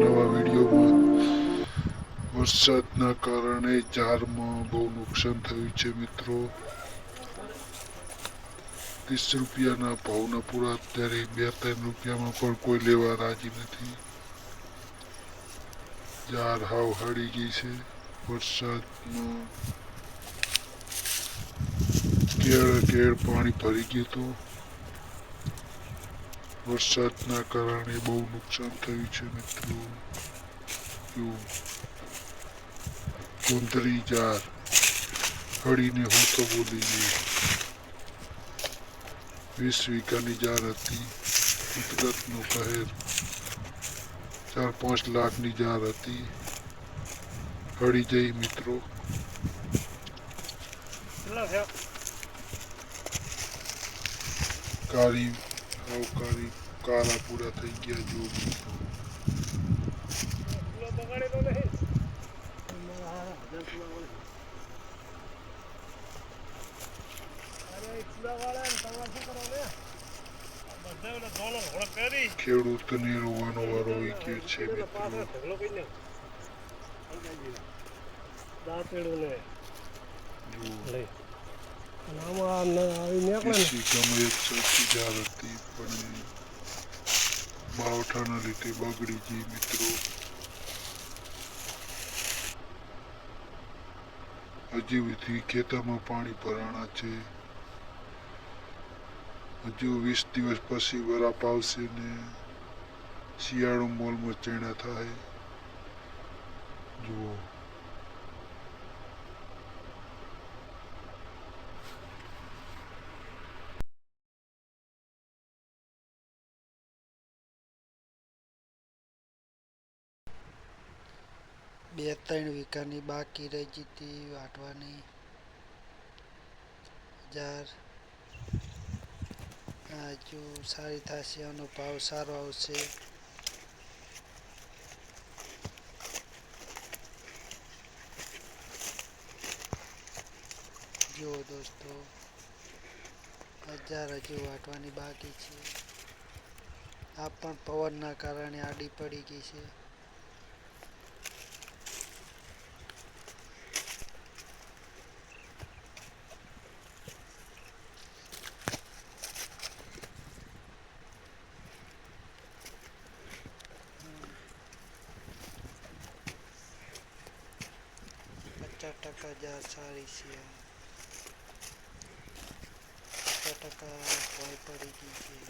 નવા વિડીયોમાં. વરસાદના કારણે ઝાડમાં બહુ નુકસાન થયું છે મિત્રો. ત્રીસ રૂપિયાના ભાવના પૂરા અત્યારે બે ત્રણ રૂપિયામાં પણ કોઈ લેવા રાજી નથી. ઝાડ હાવ હળી ગઈ છે. વરસાદમાં કેળ કેળ પાણી ભરી ગયું હતું. વરસાદના કારણે બહુ નુકસાન થયું છે મિત્રો. કુંદરી જાર. હળીને હું તો બોલી ગઈ વીસ વીઘાની જાર હતી. કુદરતનો કહેર ચાર પાંચ લાખની જાર હતી. હળી જઈ મિત્રો. કાળી હાવ કાળી પૂરા થઈ ગયા પહેરી ખેડૂતને રોવાનો વારો આવી ગયો છે મિત્રો. દાંતેડું ને આમાં આવી નીકળે ને ગઈ મિત્રો હજી સુધી ખેતરમાં પાણી ભરાણા છે હજુ વીસ દિવસ પછી વરાપ આવશે ને શિયાળો મોલમાં ચેણા થાય જુઓ બે ત્રણ વીઘાની બાકી રહી જતી વાટવાની હજાર. હજુ સારી થશે, આનો ભાવ સારો આવશે. જુઓ દોસ્તો, હજાર હજુ વાટવાની બાકી છે. આ પણ પવનના કારણે આડી પડી ગઈ છે. પચાસ ટકા જાર સારી છે